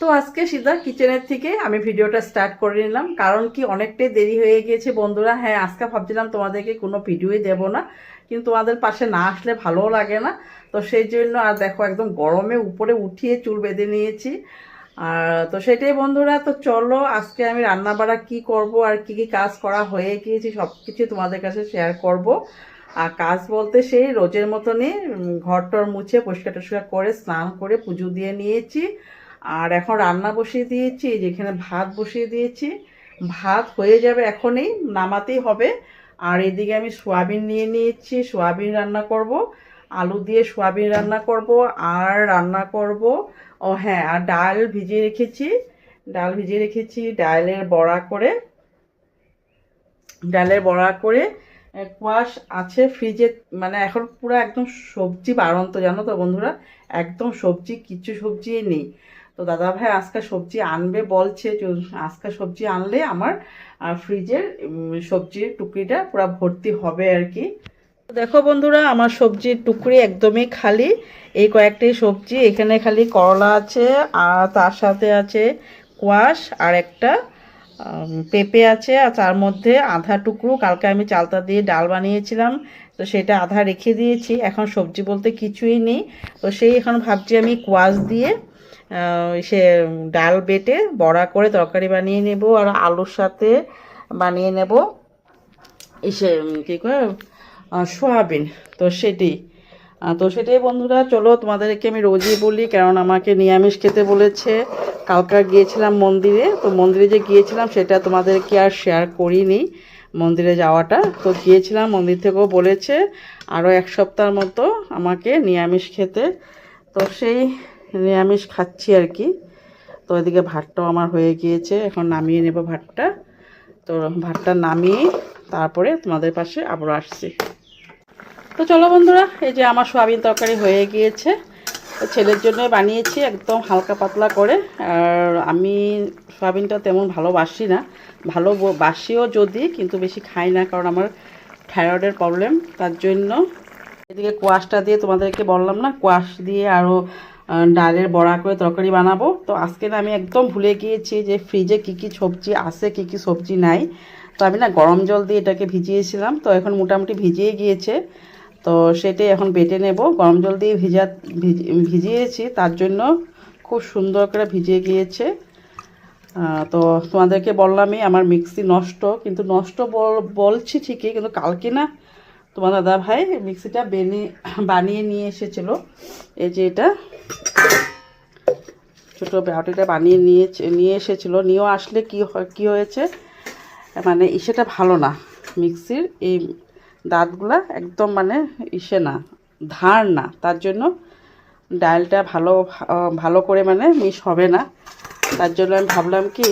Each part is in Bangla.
তো আজকে সিধা কিচেনের থেকে আমি ভিডিওটা স্টার্ট করে নিলাম। কারণ কি অনেকটাই দেরি হয়ে গিয়েছে বন্ধুরা। হ্যাঁ আজকে ভাবছিলাম তোমাদেরকে কোনো ভিডিওই দেব না, কিন্তু তোমাদের পাশে না আসলে ভালোও লাগে না। তো সেই জন্য আর দেখো একদম গরমে উপরে উঠিয়ে চুল বেঁধে নিয়েছি। আর তো সেটাই বন্ধুরা, তো চলো আজকে আমি রান্না বাড়া কী করব আর কি কি কাজ করা হয়ে গিয়েছি সব কিছু তোমাদের কাছে শেয়ার করব। আর কাজ বলতে সেই রোজের মতনই ঘর টর মুছে পরিষ্কার টরিষ্কার করে স্নান করে পুজো দিয়ে নিয়েছি। আর এখন রান্না বসিয়ে দিয়েছি যেখানে ভাত বসিয়ে দিয়েছি। ভাত হয়ে যাবে এখনই, নামাতেই হবে। আর এদিকে আমি সোয়াবিন নিয়ে নিয়েছি, সোয়াবিন রান্না করব, আলু দিয়ে সোয়াবিন রান্না করব, আর রান্না করব, ও হ্যাঁ আর ডাল ভিজিয়ে রেখেছি, ডাল ভিজিয়ে রেখেছি ডালের বড়া করে। ডালের বড়া করে কুয়াশ আছে ফ্রিজে মানে এখন পুরো একদম সবজি বাড়ন্ত, জানো তো বন্ধুরা? একদম সবজি, কিছু সবজি নেই। তো দাদা ভাই আজকে সবজি আনবে বলছে আজকে সবজি আনলে আমার ফ্রিজের সবজির টুকরিটা পুরো ভর্তি হবে আর কি। দেখো বন্ধুরা, আমার সবজির টুকরি একদমই খালি। এই কয়েকটি সবজি, এখানে খালি করলা আছে, আর তার সাথে আছে কোয়াশ, আর একটা পেঁপে আছে, আর তার মধ্যে আধা টুকরো, কালকে আমি চালতা দিয়ে ডাল বানিয়েছিলাম, তো সেটা আধা রেখে দিয়েছি। এখন সবজি বলতে কিছুই নেই। তো সেই এখন ভাবছি আমি কোয়াশ দিয়ে সে ডাল বেটে বড়া করে তরকারি বানিয়ে নেব আর আলুর সাথে বানিয়ে নেব। এসে কী করে সোয়াবিন, তো সেটি। তো সেটাই বন্ধুরা, চলো তোমাদেরকে আমি রোজই বলি, কারণ আমাকে নিরামিষ খেতে বলেছে। কালকা গিয়েছিলাম মন্দিরে, তো মন্দিরে যে গিয়েছিলাম সেটা তোমাদেরকে আর শেয়ার করিনি, মন্দিরে যাওয়াটা। তো গিয়েছিলাম, মন্দির থেকেও বলেছে, আরও এক সপ্তাহের মতো আমাকে নিরামিষ খেতে। তো সেই নিরামিষ খাচ্ছি আর কি। তো এদিকে ভাতটাও আমার হয়ে গিয়েছে। এখন নামিয়ে নেব ভাতটা। তো ভাতটা নামিয়ে তারপরে তোমাদের পাশে আবারও আসছি। তো চলো বন্ধুরা, এই যে আমার সোয়াবিন তরকারি হয়ে গিয়েছে। তো ছেলের জন্য বানিয়েছি একদম হালকা পাতলা করে। আর আমি সোয়াবিনটা তেমন ভালোবাসি না। ভালো বাসিও যদি, কিন্তু বেশি খাই না, কারণ আমার থাইরয়েডের প্রবলেম। তার জন্য এদিকে কোয়াশটা দিয়ে তোমাদেরকে বললাম না, কোয়াশ দিয়ে আরও ডালের বড়া করে তরকারি বানাবো। তো আজকে না আমি একদম ভুলে গিয়েছি যে ফ্রিজে কী কী সবজি আছে, কী কী সবজি নাই। তো আমি না গরম জল দিয়ে এটাকে ভিজিয়েছিলাম। তো এখন মোটামুটি ভিজিয়ে গিয়েছে। তো সেটাই এখন বেটে নেব। গরম জল দিয়ে ভিজা, ভিজ- ভিজিয়েছি। তার জন্য খুব সুন্দর করে ভিজিয়ে গিয়েছে। তো তোমাদেরকে বললামই আমার মিক্সি নষ্ট, কিন্তু নষ্ট বল- বলছি ঠিকই, কিন্তু কালকে না তোমার দাদা ভাই মিক্সিটা বেনে, বানিয়ে নিয়ে এসেছিল। এই যে এটা। ছোটো বাটিটা বানিয়ে নিয়ে নিয়ে এসেছিল। নিয়েও আসলে কি কী হয়েছে? মানে ইসেটা ভালো না। মিক্সির এই দাঁতগুলা একদম মানে ইসে না, ধার না। তার জন্য ডালটা ভালো ভালো করে মানে মিশ হবে না। তার জন্য আমি ভাবলাম কি,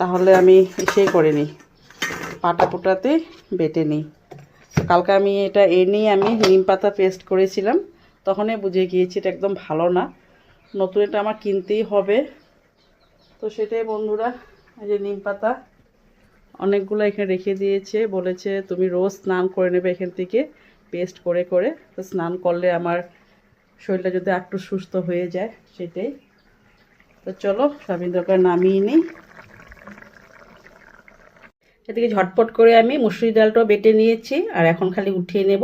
তাহলে আমি ইসেই করে নিই। পাটা পোটাতে বেটে নিই। তো কালকে আমি এটা এনেই আমি নিম পাতা পেস্ট করেছিলাম। তখনই বুঝে গিয়েছি এটা একদম ভালো না। নতুন এটা আমার কিনতেই হবে। তো সেটাই বন্ধুরা, এই যে নিম পাতা অনেকগুলো এখানে রেখে দিয়েছে। বলেছে তুমি রোজ স্নান করে নেবে এখান থেকে পেস্ট করে করে। তো স্নান করলে আমার শরীরটা যদি একটু সুস্থ হয়ে যায়, সেটাই। তো চলো তরকারি নামিয়ে নিই। এদিকে ঝটপট করে আমি মুসুরি ডালটাও বেটে নিয়েছি, আর এখন খালি উঠিয়ে নেব।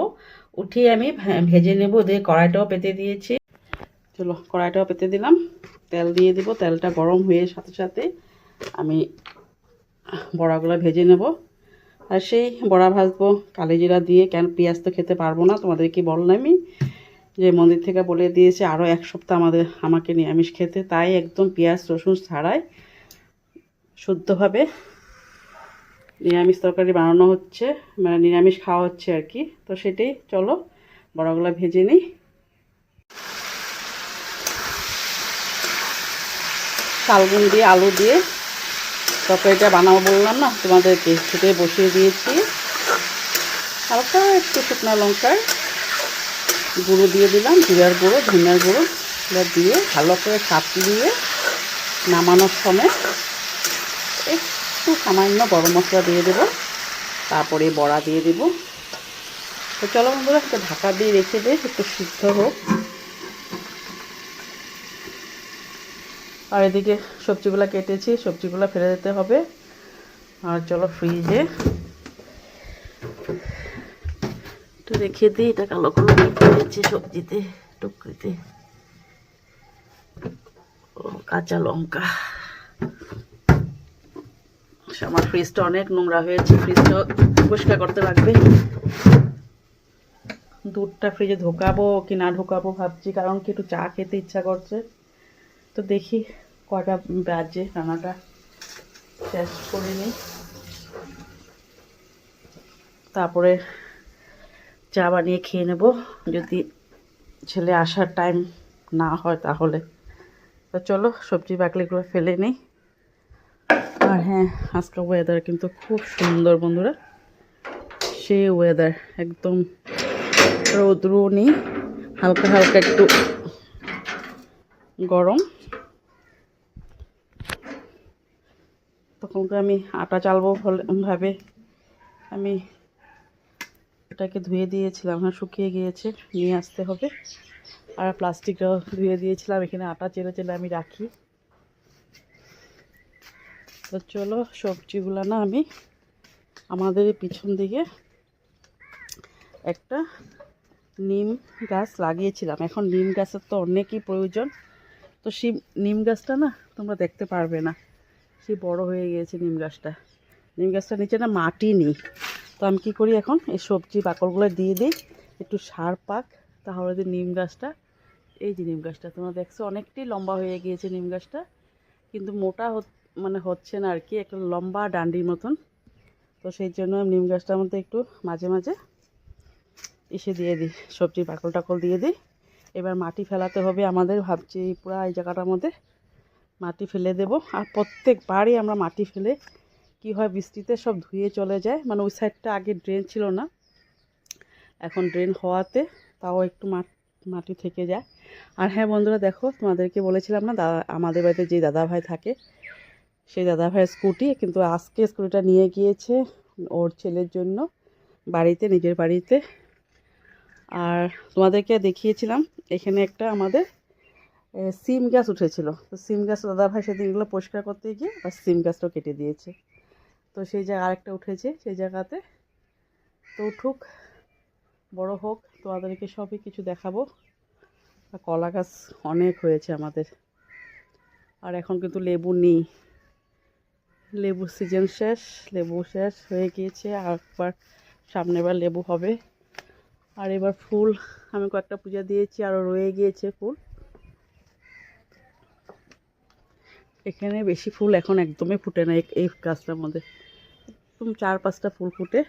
উঠিয়ে আমি ভেজে নেব দিয়ে কড়াইটাও পেতে দিয়েছি। চলো, কড়াইটাও পেতে দিলাম। তেল দিয়ে দিব, তেলটা গরম হয়ে সাথে সাথে আমি বড়াগুলো ভেজে নেব। আর সেই বড়া ভাজবো কালি জিরা দিয়ে, কেন পেঁয়াজ তো খেতে পারব না তোমাদেরকে বললামই? যে মন্দির থেকে বলে দিয়েছে আরও এক সপ্তাহ আমাদের, আমাকে নিরামিষ খেতে, তাই একদম পেঁয়াজ রসুন ছাড়াই শুদ্ধভাবে নিরামিষ তরকারি বানানো হচ্ছে মানে নিরামিষ খাওয়া হচ্ছে আর কি। তো সেটাই চলো, বড়াগুলো ভেজে নিই। শালগুন দিয়ে, আলু দিয়ে তরকারিটা বানাবো বললাম না, তোমাদেরকে সেটাই বসিয়ে দিয়েছি। হালকা একটু শুকনো লঙ্কার গুঁড়ো দিয়ে দিলাম, জিরার গুঁড়ো, ধনিয়ার গুঁড়ো এগুলো দিয়ে ভালো করে দিয়ে নামানোর সময় একটু সামান্য গরম মশলা দিয়ে দেবো। তারপরে বড়া দিয়ে দেবো। তো চলো বন্ধুরা, একটু ঢাকা দিয়ে রেখে দিই একটু সিদ্ধ হোক। আর এদিকে সবজিগুলো কেটেছি, সবজিগুলো ফেলে দিতে হবে। আর চলো ফ্রিজে একটু রেখে দিই এটা কালো কালো পড়েছে সবজিতে, টুকরিতে। কাঁচা লঙ্কা। আমার ফ্রিজটা অনেক নোংরা হয়েছে, ফ্রিজটা পরিষ্কার করতে লাগবে। দুধটা ফ্রিজে ঢোকাবো কি না ঢোকাবো ভাবছি, কারণ কি একটু চা খেতে ইচ্ছা করছে। তো দেখি কটা বাজে, রান্নাটা শেষ করে নিই। তারপরে চা বানিয়ে খেয়ে নেব। যদি ছেলে আসার টাইম না হয় তাহলে। তো চলো সবজি বাকলিগুলো ফেলে নিই। আর হ্যাঁ আজকের ওয়েদার কিন্তু খুব সুন্দর বন্ধুরা। সে ওয়েদার একদম রৌদ্রও নেই হালকা হালকা একটু গরম। তখন আমি আটা চালবো ভাবে আমি এটাকে ধুয়ে দিয়েছিলাম হ্যাঁ শুকিয়ে গিয়েছে, নিয়ে আসতে হবে। আর প্লাস্টিকটাও ধুয়ে দিয়েছিলাম, এখানে আটা চেলে চেলে আমি রাখি। তো চলো সবজিগুলো না আমি আমাদের পিছন দিকে একটা নিম গাছ লাগিয়েছিলাম। এখন নিম গাছের তো অনেকই প্রয়োজন। তো সেই নিম গাছটা না তোমরা দেখতে পারবে না। সে বড় হয়ে গিয়েছে নিম গাছটা। নিম গাছটা নিচে না মাটি নেই। তো আমি কী করি এখন? এই সবজি বাকড়গুলো দিয়ে দিই। একটু সার পাক, তাহলে যে নিম গাছটা, এই যে নিম গাছটা, তোমরা দেখছ অনেকটাই লম্বা হয়ে গিয়েছে নিম গাছটা। কিন্তু মোটা হত- মানে হচ্ছে না আর কি, একটা লম্বা ডান্ডির মতন। তো সেই জন্য নিম গাছটার মধ্যে একটু মাঝে মাঝে এসে দিয়ে দিই, সবজি বাকল টাকল দিয়ে দিই। এবার মাটি ফেলাতে হবে আমাদের, ভাবছি পুরো এই জায়গাটার মধ্যে মাটি ফেলে দেব। আর প্রত্যেকবারই আমরা মাটি ফেলে কি হয়, বৃষ্টিতে সব ধুয়ে চলে যায়। মানে ওই সাইডটা আগে ড্রেন ছিল না, এখন ড্রেন হওয়াতে তাও একটু মাটি থেকে যায়। আর হ্যাঁ বন্ধুরা, দেখো তোমাদেরকে বলেছিলাম না দাদা আমাদের বাড়িতে যে দাদা ভাই থাকে সেই দাদা ভাইয়ের স্কুটি, কিন্তু আজকে স্কুটিটা নিয়ে গিয়েছে ওর ছেলের জন্য বাড়িতে, নিজের বাড়িতে। আর তোমাদেরকে দেখিয়েছিলাম, এখানে একটা আমাদের সিম গাছ উঠেছিল। তো সিম গাছ দাদা ভাই সেদিনগুলো পরিষ্কার করতে গিয়ে আর সিম গাছটাও কেটে দিয়েছে। তো সেই জায়গা আরেকটা উঠেছে, সেই জায়গাতে। তো উঠুক, বড় হোক, তোমাদেরকে সবই কিছু দেখাবো। কলা গাছ অনেক হয়েছে আমাদের। আর এখন কিন্তু লেবু নেই। লেবুর সিজন শেষ, লেবু শেষ হয়ে গিয়েছে, আর একবার সামনেবার লেবু হবে। আর এবার ফুল, আমি কয়েকটা পূজা দিয়েছি আরও রয়ে গিয়েছে ফুল। এখানে বেশি ফুল এখন একদমই ফুটে না, এই- এই গাছটার মধ্যে। একদম চার পাঁচটা ফুল ফুটে।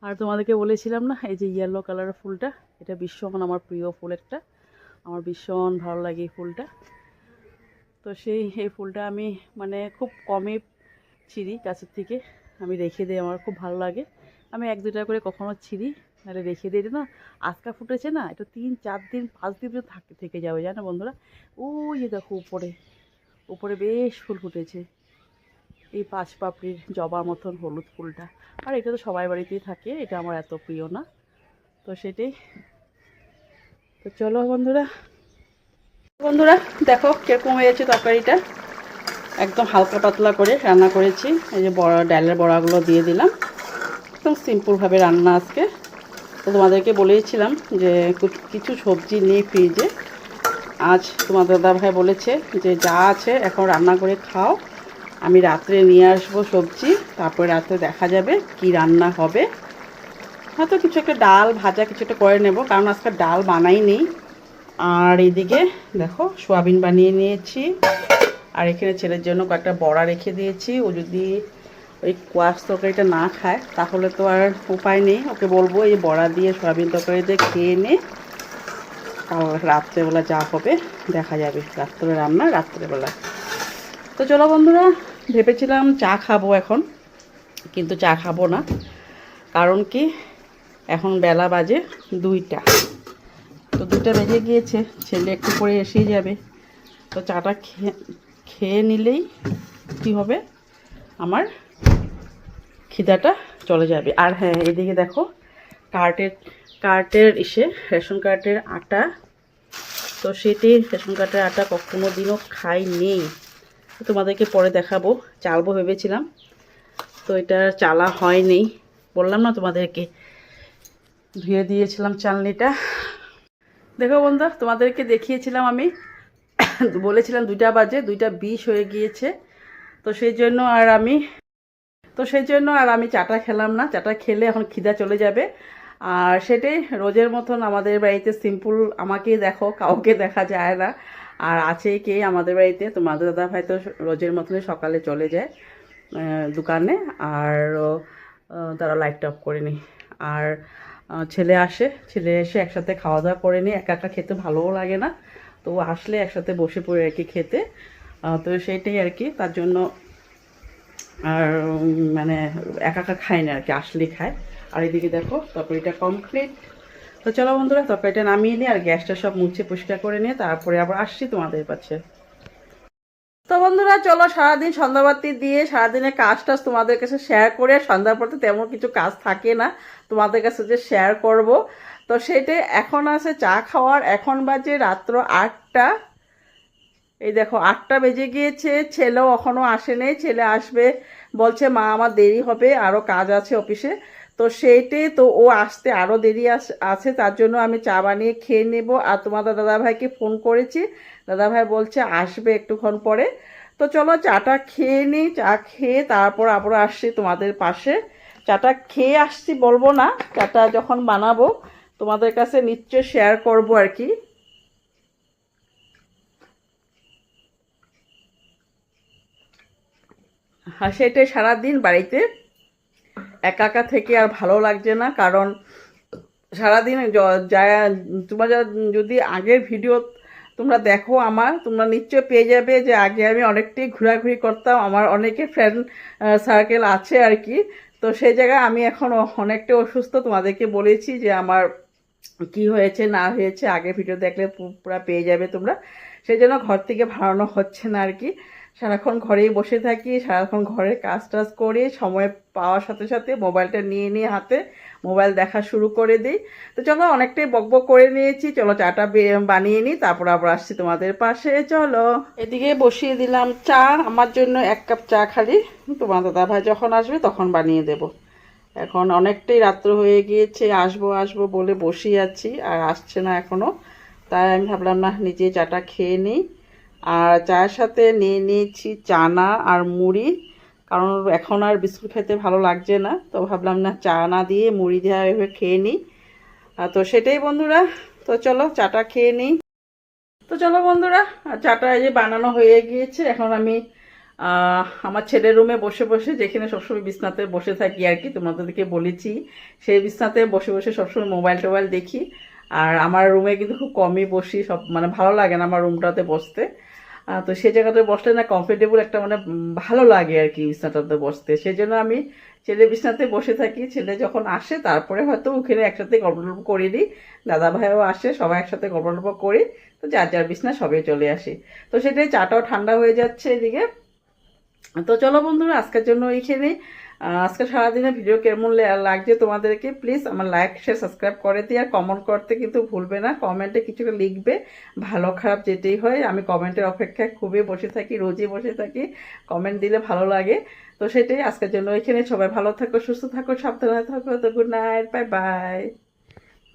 আর তোমাদেরকে বলেছিলাম না, এই যে ইয়েলো কালারের ফুলটা, এটা ভীষণ আমার প্রিয় ফুল একটা। আমার ভীষণ ভালো লাগে এই ফুলটা। তো সেই, এই ফুলটা আমি মানে খুব কমই ছিঁড়ি গাছের থেকে। আমি রেখে দিই, আমার খুব ভালো লাগে। আমি এক দুটা করে কখনো ছিঁড়ি, নাহলে রেখে দিই। না আজকা ফুটেছে না, এটা তিন চার দিন, পাঁচ দিন পর্যন্ত থাকে, থেকে যাবে, জানো বন্ধুরা? ওই যে দেখো উপরে উপরে বেশ ফুল ফুটেছে। এই পাঁচ পাপড়ির জবার মতন হলুদ ফুলটা। আর এটা তো সবাই বাড়িতেই থাকে, এটা আমার এত প্রিয় না। তো সেটাই। তো চলো বন্ধুরা। বন্ধুরা, দেখো কীরকম হয়েছে তরকারিটা। একদম হালকা পাতলা করে রান্না করেছি। এই যে বড়া, ডালের বড়াগুলো দিয়ে দিলাম। একদম সিম্পলভাবে রান্না আজকে। তো তোমাদেরকে বলেইছিলাম যে কিছু- সবজি নেই ফ্রিজে। আজ তোমার দাদা ভাই বলেছে যে যা আছে এখন রান্না করে খাও। আমি রাত্রে নিয়ে আসব সবজি, তারপরে রাত্রে দেখা যাবে কি রান্না হবে। হয়তো কিছু একটা ডাল ভাজা কিছু একটা করে নেব, কারণ আজকে ডাল বানাই নেই আর এদিকে দেখো, সোয়াবিন বানিয়ে নিয়েছি। আর এখানে ছেলের জন্য কয়েকটা বড়া রেখে দিয়েছি। ও যদি ওই কোয়াশ তরকারিটা না খায়, তাহলে তো আর উপায় নেই। ওকে বলব এই বড়া দিয়ে সয়াবিন তরকারি দিয়ে খেয়ে নে। কাল রাত্রেবেলা যা হবে দেখা যাবে। রাত্রে রান্না, রাত্রেবেলা। তো চলো বন্ধুরা, ভেবেছিলাম চা খাব এখন, কিন্তু চা খাব না। কারণ কি, এখন বেলা বাজে দুইটা। তো দুইটা বেজে গিয়েছে, ছেলে একটু পরে এসেই যাবে। তো চাটা খেয়ে খেয়ে নিলেই কী হবে? আমার খিদাটা চলে যাবে। আর হ্যাঁ এদিকে দেখো, কার্টের কার্টের ইসে, রেশন কার্টের আটা। তো তো সেটি, রেশন কার্ডের আটা কখনো দিনও খাই নেই তোমাদেরকে পরে দেখাবো। চালবো ভেবেছিলাম। তো এটা চালা হয়নি। বললাম না তোমাদেরকে। ধুয়ে দিয়েছিলাম চালনিটা। দেখো বন্ধু তোমাদেরকে দেখিয়েছিলাম আমি। বলেছিলাম দুইটা বাজে, দুইটা বিষ হয়ে গিয়েছে। তো সেই জন্য আর আমি, তো সেই জন্য আর আমি চাটা খেলাম না। চাটা খেলে এখন খিদা চলে যাবে। আর সেটাই রোজের মতন আমাদের বাড়িতে সিম্পল আমাকেই দেখো, কাউকে দেখা যায় না। আর আছে কে আমাদের বাড়িতে? তো মাদুর দাদা ভাই তো রোজের মতনই সকালে চলে যায় দোকানে। আর তারা লাইট অফ করে নি আর ছেলে আসে, ছেলে এসে একসাথে খাওয়া দাওয়া করে নি একা একা খেতে ভালোও লাগে না। তো আসলে একসাথে বসে পড়ে আর কি খেতে। তো সেইটাই আর কি, তার জন্য আর মানে একা একা খায় না আর কি, আসলেই খায়। আর এদিকে দেখো, তরকারিটা কমপ্লিট তো চলো বন্ধুরা, তরকারিটা নামিয়ে নিই আর গ্যাসটা সব মুছে পরিষ্কার করে নিয়ে তারপরে আবার আসছি তোমাদের কাছে। তো বন্ধুরা, চলো সারাদিন সন্ধ্যাবাতি দিয়ে সারাদিনের কাজ টাজ তোমাদের কাছে শেয়ার করে সন্ধ্যার পর তো তেমন কিছু কাজ থাকে না। তোমাদের কাছে যে শেয়ার করব তো সেটাই এখন আছে চা খাওয়ার। এখন বাজে রাত্র আটটা। এই দেখো, আটটা বেজে গিয়েছে। ছেলেও এখনও আসেনি। ছেলে আসবে, বলছে, মা, আমার দেরি হবে। আরও কাজ আছে অফিসে। তো সেইটে তো ও আসতে আরও দেরি আস- আছে। তার জন্য আমি চা বানিয়ে খেয়ে নেব। আর তোমাদের দাদাভাইকে ফোন করেছি। দাদাভাই বলছে, আসবে একটুক্ষণ পরে। তো চলো, চাটা খেয়ে নিই চা খেয়ে তারপর আবার আসছি তোমাদের পাশে। চাটা খেয়ে আসছি বলব না। চাটা যখন বানাবো তোমাদের কাছে নিশ্চয় শেয়ার করব আর কি। আর সেটাই সারাদিন বাড়িতে, একা একা থেকে আর ভালো লাগছে না, কারণ সারাদিন তোমরা যদি আগের ভিডিও তোমরা দেখো আমার, তোমরা নিশ্চয় পেয়ে যাবে যে আগে আমি অনেকটাই ঘোরাঘুরি করতাম, আমার অনেকে ফ্রেন্ড সার্কেল আছে আর কি। তো সেই জায়গায় আমি এখন অনেকটা অসুস্থ, তোমাদেরকে বলেছি যে আমার কি হয়েছে, না হয়েছে আগে ভিডিও দেখলে পুরা পেয়ে যাবে তোমরা। সেই জন্য ঘর থেকে ভাড়ানো হচ্ছে না আর কি। সারাক্ষণ ঘরেই বসে থাকি, সারাক্ষণ ঘরের কাজ টাজ করে, সময় পাওয়ার সাথে সাথে মোবাইলটা নিয়ে নিয়ে হাতে মোবাইল দেখা শুরু করে দিই। তো চলো, অনেকটাই বকবক করে নিয়েছি। চলো, চাটা বানিয়ে নিই, তারপর আবার আসছি তোমাদের পাশে। চলো। এদিকে বসিয়ে দিলাম চা, আমার জন্য এক কাপ চা খালি। তোমার দাদা ভাই যখন আসবে তখন বানিয়ে দেব। এখন অনেকটাই রাত্র হয়ে গিয়েছে, আসব আসব বলে বসেই আছি আর আসছে না এখনও তাই আমি ভাবলাম, না, নিজে চাটা খেয়ে নিই। আর চায়ের সাথে নিয়ে নিয়েছি চানা আর মুড়ি, কারণ এখন আর বিস্কুট খেতে ভালো লাগছে না। তো ভাবলাম, না চা না দিয়ে মুড়ি দিয়ে এভাবে খেয়ে নিই। তো সেটাই বন্ধুরা, তো চলো চাটা খেয়ে নিই। তো চলো বন্ধুরা, চাটা এই যে বানানো হয়ে গিয়েছে, এখন আমি আমার ছেলের রুমে বসে বসে যেখানে সবসময় বিছনাতে বসে থাকি আর কি, তোমাদেরকে বলেছি। সেই বিছনাতে বসে বসে সবসময় মোবাইল টোবাইল দেখি। আর আমার রুমে কিন্তু খুব কমই বসি, সব মানে ভালো লাগে না আমার রুমটাতে বসতে। তো সেই জায়গাতে বসলে না কমফোর্টেবল একটা মানে ভালো লাগে আর কি বিছনাটাতে বসতে। সেই জন্য আমি ছেলে বিছনাতে বসে থাকি। ছেলে যখন আসে, তারপরে হয়তো ওখানে একসাথে গল্প টল্প করে দিই দাদা ভাইও আসে, সবাই একসাথে গল্প টল্প করি। তো যার যার বিছনা সবাই চলে আসি। তো সেটাই চাটাও ঠান্ডা হয়ে যাচ্ছে এদিকে। তো চলো বন্ধুরা, আজকের জন্য এইখানে। আজকে সারাদিনের ভিডিও কেমন লাগছে তোমাদেরকে প্লিজ আমার লাইক শেয়ার সাবস্ক্রাইব করে দিয়ে আর কমেন্ট করতে কিন্তু ভুলবে না। কমেন্টে কিছু লিখবে, ভালো খারাপ যেতেই হয়, আমি কমেন্টের অপেক্ষায় খুবই বসে থাকি, রোজই বসে থাকি কমেন্ট দিলে ভালো লাগে। তো সেটাই আজকের জন্য এখানে সবাই ভালো থাকো, সুস্থ থাকো, সাবধানে থাকো, তো গুড নাইট বাই বাই